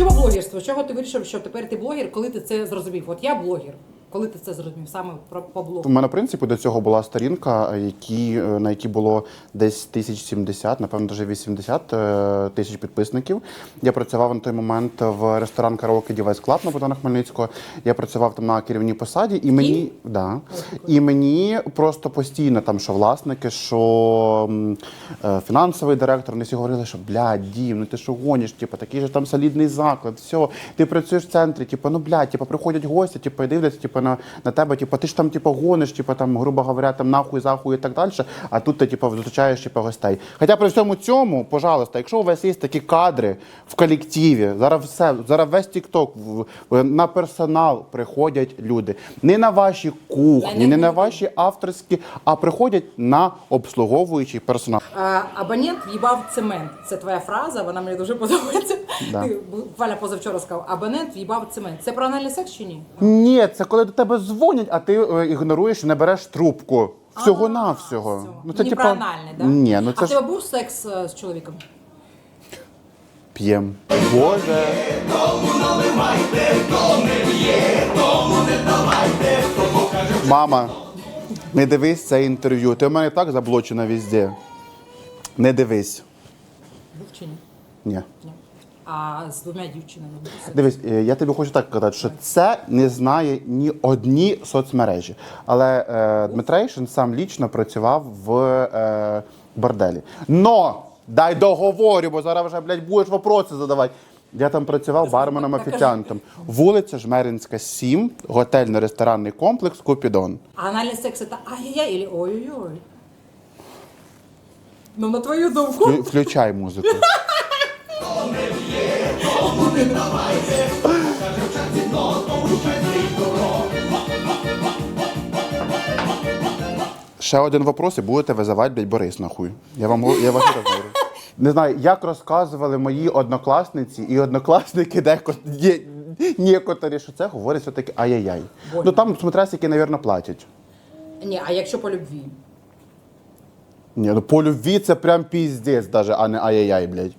Чого блогерство? Чого ти вирішив, що тепер ти блогер, коли ти це зрозумів? От я блогер. Коли ти це зрозумів саме про по блогу? У мене, в принципі, до цього була сторінка, які, е, на якій було десь 1070, напевно, даже 80 е, тисяч підписників. Я працював на той момент в ресторан Караоке Дівайс Клаб на Богдана Хмельницького. Я працював там на керівній посаді, і мені, да, і мені просто постійно там, що власники, що е, фінансовий директор, вони всі говорили, що блядь, дім, ну ти що гониш, типу, такий же там солідний заклад, все, ти працюєш в центрі, типу, ну блядь, типу, приходять гості, типу, і дивляться, типу, на, на тебе, типу, ти ж там, типу, гониш, типу, там, грубо говоря, там нахуй, захуй і так далі, а тут ти, типу, зустрічаєш, типу, гостей. Хоча при всьому цьому, пожалуйста, якщо у вас є такі кадри в колективі, зараз все, зараз весь в- на персонал приходять люди. Не на ваші кухні, не на ваші авторські, а приходять на обслуговуючий персонал. А, абонент в'їбав цемент. Це твоя фраза, вона мені дуже подобається. Да. Ти буквально позавчора сказав, абонент в'їбав цемент. Це про анальний секс чи ні? Ні, це коли до тебе дзвонять, а ти е, ігноруєш і не береш трубку. Всього А, навсього. все. Ну це не типа про анальний, да? Ні, ну а це в ж тебе був секс е, з чоловіком? п'єм. Боже. Мама, не дивись це інтерв'ю. Ти в мене так заблочена везде. Не дивись. Був чи ні? Ні. Ні. А з двома дівчинами? Дивись, е, я тобі хочу так сказати, що це не знає ні одні соцмережі. Але е, Дмитрейшин сам лічно працював в е, борделі. Но дай договорю, бо зараз вже блядь, будеш вопроси задавати. Я там працював барменом офіціантом. Вулиця Жмеринська, 7, готельно-ресторанний комплекс Купідон. А анальний секс это ай-яй-яй или ой-ой-ой? Ну, на твою думку. Включай музику. Ще один вопрос і будете визивати, блядь, Борис нахуй. Я вам я раз говорю. Не знаю, як розказували мої однокласниці і однокласники, деко є некоторі, що це говорять все-таки ай-яй-яй. Ну там смотря, які, мабуть, платять. Ні, а якщо по любві? Ні, ну по любві це прям піздець даже, а не ай-яй-яй, блядь.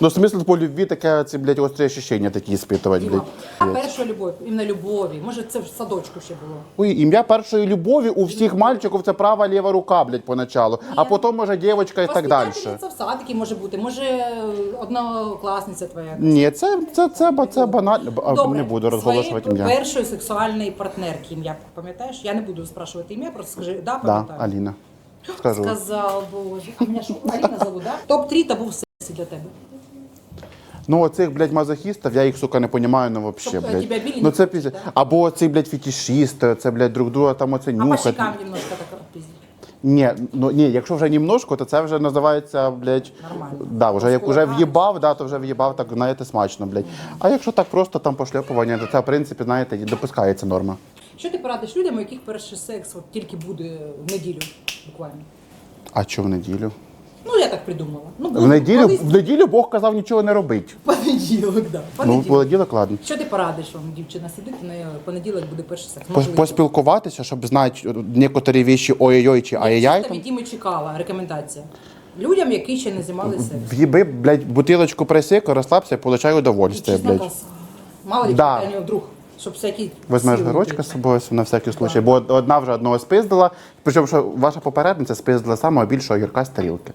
Ну, смисл по любві таке, це, блядь, острі ощущення такі іспитувати, Діма. А блядь. перша любов, іменно любові. Може, це в садочку ще було. Ой, ім'я першої любові у всіх мальчиків це права ліва рука, блядь, поначалу. А потім може дівчинка і так далі. Воспитательниця в садики може бути, може однокласниця твоя. Ні, це, це, це, ба- це банально. А, Не буду розголошувати своєї ім'я. першої сексуальної партнерки ім'я пам'ятаєш? Я не буду спрашувати ім'я, просто скажи, да, Да, пам'ятаю. Аліна. Скажу. Сказав, боже. А мене що, Аліна зовут, да? Топ-3 та був сексі для тебе. Ну, оцих, блядь, мазохістів, я їх, сука, не розумію, ну вообще, Тобто, блядь. тебе Ну це хочеш, пізде. да? Або цей, блядь, фетишісти, це, блядь, друг друга там оце А по нюхать. щекам немножко так пиздить. Ні, ну ні, якщо вже немножко, то це вже називається, блядь, Нормально. да, вже як уже в'їбав, да, то вже в'їбав, так знаєте, смачно, блядь. А якщо так просто там пошльопування, то це, в принципі, знаєте, і допускається норма. Що ти порадиш людям, у яких перший секс от тільки буде в неділю, буквально? А що в неділю? Ну, я так придумала. Ну, В неділю, в неділю Бог казав нічого не робити. Понеділок, да. Ну, в Понеділок. понеділок, ладно. Що ти порадиш вам, дівчина сидить, в понеділок буде перший секс? Можливо. Поспілкуватися, щоб знати некоторі вещі ой-ой-ой чи ай-яй. Що тобі Діми чекала рекомендація? Людям, які ще не займалися сексом. В'їби, блядь, бутилочку присику, розслабся, получай удовольствие, Чесно блядь. Мало ли, Да. да. вдруг, щоб всякі Візьмеш горочка з собою на всякий случай, бо одна вже одного спиздила, причому що ваша попередниця спиздила самого більшого гірка з тарілки.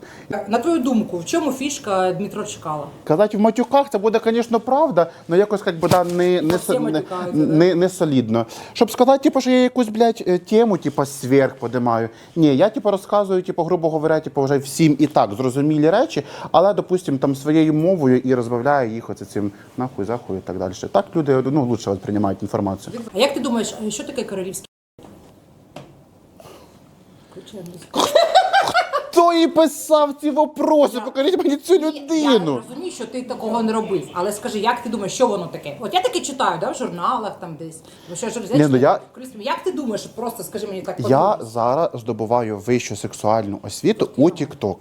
На твою думку, в чому фішка Дмитро Чекала? Казати в матюках це буде, звісно, правда, але якось як би, да, не, не, со- не, матюкаються, да? не, не солідно. Щоб сказати, типу, що я якусь, блядь, е, тему, типу, сверх подимаю. Ні, я типу, розказую, типу, грубо говоря, типу, вже всім і так зрозумілі речі, але, допустим, там своєю мовою і розбавляю їх оце цим нахуй, захуй і так далі. Так люди ну, лучше сприймають інформацію. А як ти думаєш, що таке королівський? Хто їй писав ці вопроси? Покажіть мені цю Я людину. Що ти такого не робив, але скажи, як ти думаєш, що воно таке? От я таке читаю, да, в журналах там десь. Ну, що, ж, Ні, ну, я- Як ти думаєш, просто скажи мені так Я подумай. зараз здобуваю вищу сексуальну освіту у TikTok.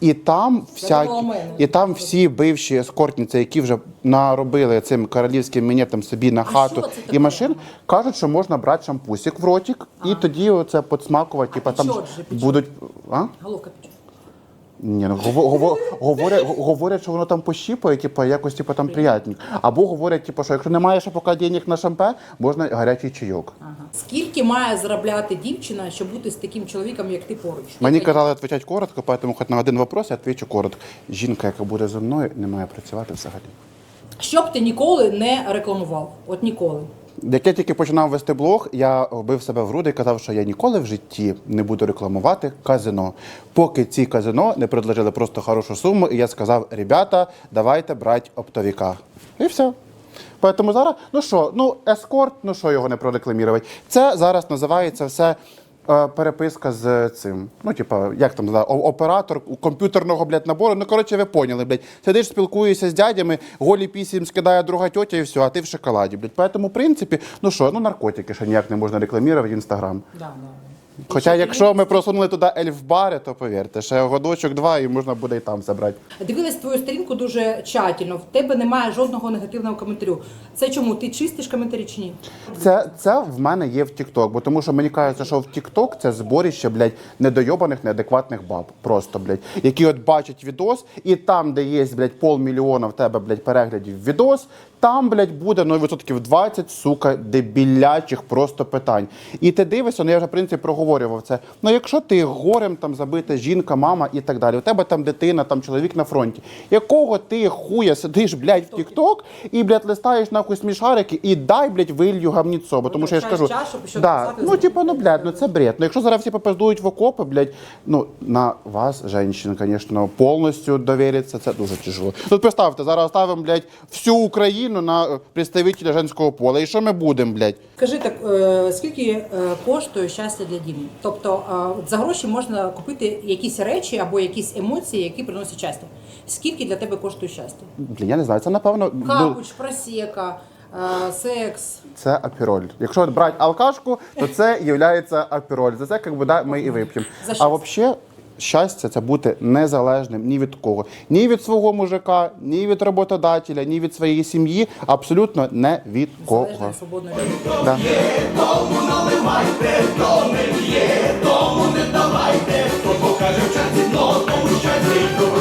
І там всякі, думала, у мене. і там всі бивші ескортниці, які вже наробили цим королівським мінетом собі на хату це таке? і машин, кажуть, що можна брати шампусик в ротик і тоді оце підсмакувати, типа там же, будуть. А? Головка пече. Ні, ну гово- гово- говорять, говорять, що воно там пощіпає, типу, якось типу, там приятні. Або говорять, типу, що якщо немає ще поки денег на шампе, можна гарячий чайок. Ага. Скільки має заробляти дівчина, щоб бути з таким чоловіком, як ти поруч? Мені казали відповідати коротко, тому хоч на один вопрос я відповідаю коротко. Жінка, яка буде зі мною, не має працювати взагалі. Що б ти ніколи не рекламував? От ніколи. Як я тільки починав вести блог, я бив себе в груди і казав, що я ніколи в житті не буду рекламувати казино, поки ці казино не предложили просто хорошу суму, і я сказав: ребята, давайте брати оптовіка. І все. Тому зараз, ну що, ну ескорт, ну що його не прорекламірувати. Це зараз називається все. Е, Переписка з цим. Ну, типа, як там називає, оператор комп'ютерного блядь, набору. Ну, коротше, ви поняли, блядь. Сидиш, спілкуєшся з дядями, голі пісім скидає друга тьотя і все, а ти в шоколаді, блядь. Поэтому, в принципі, ну що, ну наркотики ще ніяк не можна рекламувати в інстаграм. Да, да. Хоча, якщо ми просунули туди ельфбари, то повірте, ще годочок два і можна буде і там забрати. Дивилась твою сторінку дуже тщательно. В тебе немає жодного негативного коментарю. Це чому? Ти чистиш коментарі чи ні? Це, це в мене є в TikTok, бо тому що мені кажеться, що в TikTok це зборище, блядь, недойобаних, неадекватних баб. Просто, блядь, які от бачать відос, і там, де є, блядь, полмільйона в тебе, блядь, переглядів відос, там, блядь, буде ну, відсотків 20, сука, дебілячих просто питань. І ти дивишся, ну я вже в принципі проговорював це. Ну якщо ти горем там забита жінка, мама і так далі, у тебе там дитина, там чоловік на фронті, якого ти хуя сидиш, блядь, в TikTok і, блядь, листаєш нахуй смішарики і дай, блядь, вилью гамніцо. Бо тому що я ж кажу, щоб да, ну типу, ну блядь, ну це бред. Ну якщо зараз всі попиздують в окопи, блядь, ну на вас, женщин, звісно, повністю довіритися, це дуже тяжело. Тут представте, зараз ставимо, блядь, всю Україну на е, представителя женського пола. І що ми будемо, блядь? Скажи так, е, скільки е, коштує щастя для Діми? Тобто е, за гроші можна купити якісь речі або якісь емоції, які приносять щастя. Скільки для тебе коштує щастя? Блін, я не знаю, це напевно Капуч, просека, е, секс. це апіроль. Якщо брати алкашку, то це є апіроль. За це як би, да, ми і вип'ємо. А взагалі. Щастя це бути незалежним ні від кого, ні від свого мужика, ні від роботодателя, ні від своєї сім'ї, абсолютно не від кого. Да. Тому наливайте, то не є, тому не давайте, хто покаже в часі дно, тому щастя й добро.